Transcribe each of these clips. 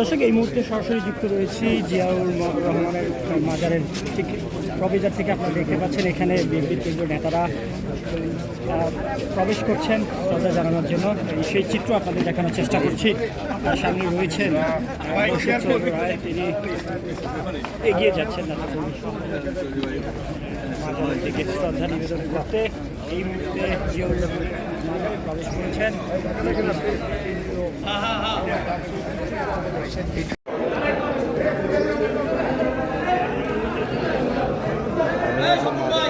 দর্শক, এই মুহূর্তে সরাসরি যুক্ত রয়েছি জিয়াউর রহমানের মাজারের ঠিক প্রবেজার থেকে আপনারা দেখতে পাচ্ছেন, এখানে বিএনপির কেন্দ্রীয় নেতারা প্রবেশ করছেন শ্রদ্ধা জানানোর জন্য। সেই চিত্র আপনাদের দেখানোর চেষ্টা করছি। আর সামনে রয়েছেন তিনি এগিয়ে যাচ্ছেন থেকে শ্রদ্ধা নিবেদন করতে এই মুহূর্তে প্রবেশ করেছেন এটা মুসলমান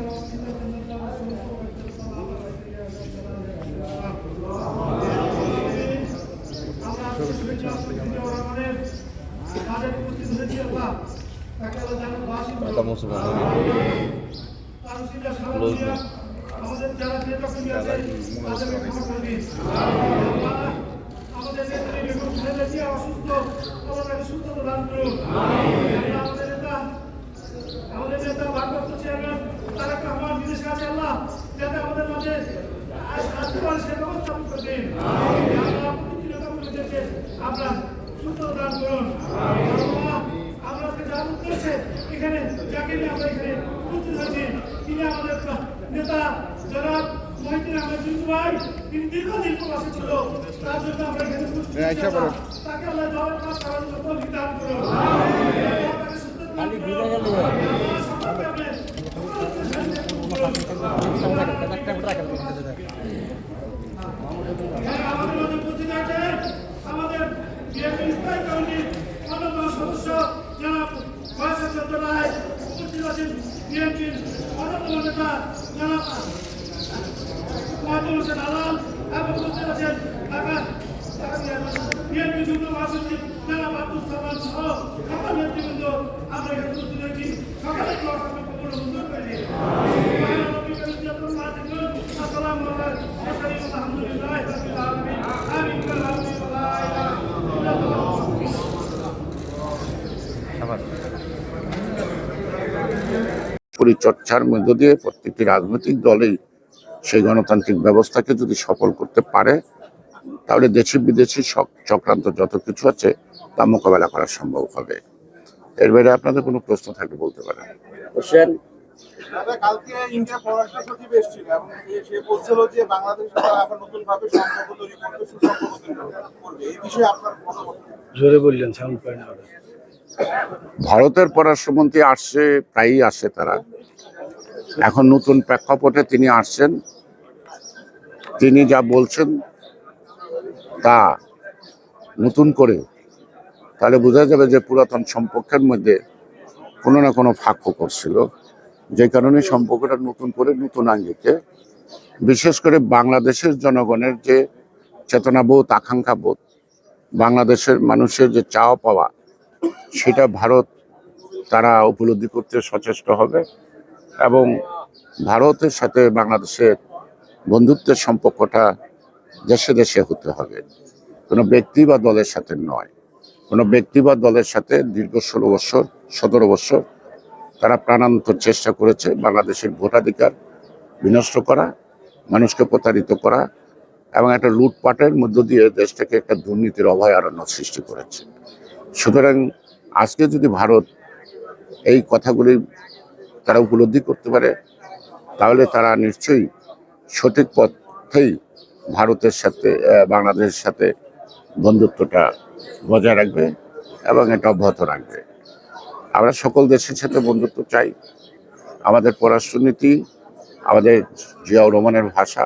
ক্লোজ নেই আমাদের যারা নেতাকর্মী আছে তাদেরকে ক্ষমা করে দিন আমাদের নেত্রী বেগম খালেদা জিয়া অসুস্থ তাকে সুস্থতা দান করুন আমাদের নেতা আমাদের নেতা ভারপ্রাপ্ত চেয়ারম্যান তারেক রহমান বিদেশে আছে আল্লাহ যাতে আমাদের মাঝে আসতে পারে সে ব্যবস্থা করে দিন আল্লাহ প্রতিটি নেতাকর্মীদেরকে আপনার সুস্থতা দান করুন আল্লাহ আমরা আজকে যা উদ্দেশ্যে এখানে যাকে নিয়ে আমরা এখানে উপস্থিত হয়েছি তিনি আমাদের নেতা জনাব মহিদিন আহমেদ জিন্দু ভাই তিনি দীর্ঘদিন প্রবাসী ছিল। তার জন্য আমরা এখানে উপস্থিত তাকে আল্লাহ দেওয়ার কাজ করার জন্য তৌফিক করুন আল্লাহ তাকে সুস্থতা দান করুন। আল্লাহ সকলকে আপনি হ্যাঁ, আমাদের মধ্যে উপস্থিত আছেন আমাদের বিএনপি স্থায়ী কমিটির অন্যতম সদস্য জনাব বয়স চন্দ্র রায় উপস্থিত আছেন বিএনপির অন্যতম নেতা জনাব মহাতুল হোসেন আলাল এবং উপস্থিত আছেন ঢাকা বিএনপি যুগ্ম মহাসচিব জনাব আব্দুল সালাম সহ পরিচর্চার মধ্য দিয়ে প্রত্যেকটি রাজনৈতিক দলেই সেই গণতান্ত্রিক ব্যবস্থাকে যদি সফল করতে পারে, তাহলে দেশি বিদেশি চক্রান্ত যত কিছু আছে তা মোকাবেলা করা সম্ভব হবে। এর বাইরে আপনাদের কোনো প্রশ্ন থাকলে বলতে পারেন। দাদা কালকে ইন্ডিয়া পররাষ্ট্র সচিব এসেছিল এবং সে- সে বলছিল যে বাংলাদেশ তারা আবার নতুন ভাবে সম্পর্ক তৈরি করবে সুসম্পর্ক তৈরি করবে। এই বিষয়ে আপনার জোরে বললেন সাউন্ড পায় না ওরা। ভারতের পররাষ্ট্রমন্ত্রী আসছে প্রায়ই আসে তারা। এখন নতুন প্রেক্ষাপটে তিনি আসছেন। তিনি যা বলছেন তা নতুন করে তাহলে বোঝা যাবে যে পুরাতন সম্পর্কের মধ্যে কোনো না কোনো ফাঁক করছিল। যে কারণে সম্পর্কটা নতুন করে নতুন আঙ্গিকে, বিশেষ করে বাংলাদেশের জনগণের যে চেতনাবোধ আকাঙ্ক্ষা বোধ বাংলাদেশের মানুষের যে চাওয়া পাওয়া, সেটা ভারত তারা উপলব্ধি করতে সচেষ্ট হবে এবং ভারতের সাথে বাংলাদেশের বন্ধুত্বের সম্পর্কটা দেশে দেশে হতে হবে। কোনো ব্যক্তি বা দলের সাথে নয়। কোনো ব্যক্তি বা দলের সাথে দীর্ঘ ষোলো বছর, সতেরো বছর তারা প্রাণান্তর চেষ্টা করেছে বাংলাদেশের ভোটাধিকার বিনষ্ট করা, মানুষকে প্রতারিত করা এবং একটা লুটপাটের মধ্য দিয়ে দেশটাকে একটা দুর্নীতির অভয়ারণ্য সৃষ্টি করেছে। সুতরাং আজকে যদি ভারত এই কথাগুলি তারা উপলব্ধি করতে পারে, তাহলে তারা নিশ্চয়ই সঠিক পথেই ভারতের সাথে বাংলাদেশের সাথে বন্ধুত্বটা বজায় রাখবে এবং এটা অব্যাহত রাখবে। আমরা সকল দেশের সাথে বন্ধুত্ব চাই। আমাদের পররাষ্ট্রনীতি, আমাদের জিয়াউর রহমানের ভাষা,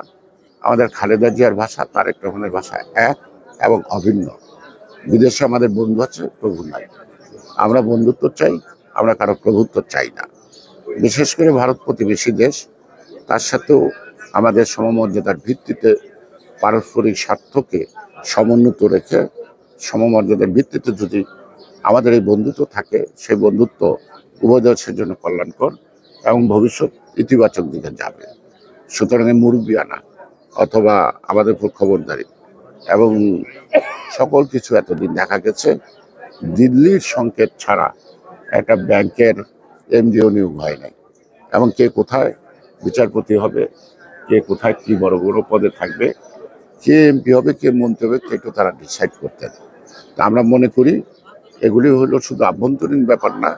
আমাদের খালেদা জিয়ার ভাষা, তারেক রহমানের ভাষা এক এবং অভিন্ন। বিদেশে আমাদের বন্ধু আছে, প্রভু নাই। আমরা বন্ধুত্ব চাই, আমরা কারও প্রভুত্ব চাই না। বিশেষ করে ভারত প্রতিবেশী দেশ, তার সাথেও আমাদের সমমর্যাদার ভিত্তিতে পারস্পরিক স্বার্থকে সমুন্নত রেখে সমমর্যাদার ভিত্তিতে যদি আমাদের এই বন্ধুত্ব থাকে, সেই বন্ধুত্ব উভয় দেশের জন্য কল্যাণকর এবং ভবিষ্যৎ ইতিবাচক দিকে যাবে। সুতরাং এই মুরব্বিয়ানা অথবা আমাদের উপর খবরদারি এবং সকল কিছু এতদিন দেখা গেছে, দিল্লির সংকেত ছাড়া একটা ব্যাংকের এমডিও নিয়োগ হয় নাই। এবং কে কোথায় বিচারপতি হবে, কে কোথায় কি বড় বড় পদে থাকবে কে এমপি হবে, কে মন্ত্রী হবে সেটা তারা ডিসাইড করতেন তা আমরা মনে করি এগুলি হলো শুধু আভ্যন্তরীণ ব্যাপার না,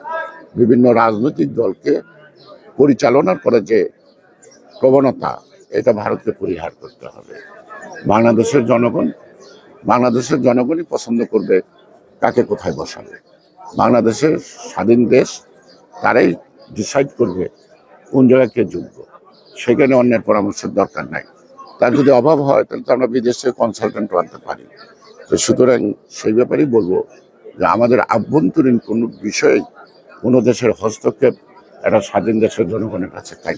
বিভিন্ন রাজনৈতিক দলকে পরিচালনার করে যে প্রবণতা, এটা ভারতকে পরিহার করতে হবে। বাংলাদেশের জনগণ, বাংলাদেশের জনগণই পছন্দ করবে কাকে কোথায় বসাবে। বাংলাদেশের স্বাধীন দেশ, তারাই ডিসাইড করবে কোন জায়গায় কে যোগ্য। সেখানে অন্যের পরামর্শের দরকার নাই। তার যদি অভাব হয়, তাহলে তো আমরা বিদেশে কনসালটেন্ট আনতে পারি। তো সুতরাং সেই ব্যাপারেই বলব যে আমাদের আভ্যন্তরীণ কোনো বিষয়ে কোনো দেশের হস্তক্ষেপ, একটা স্বাধীন দেশের জনগণের কাছে তাই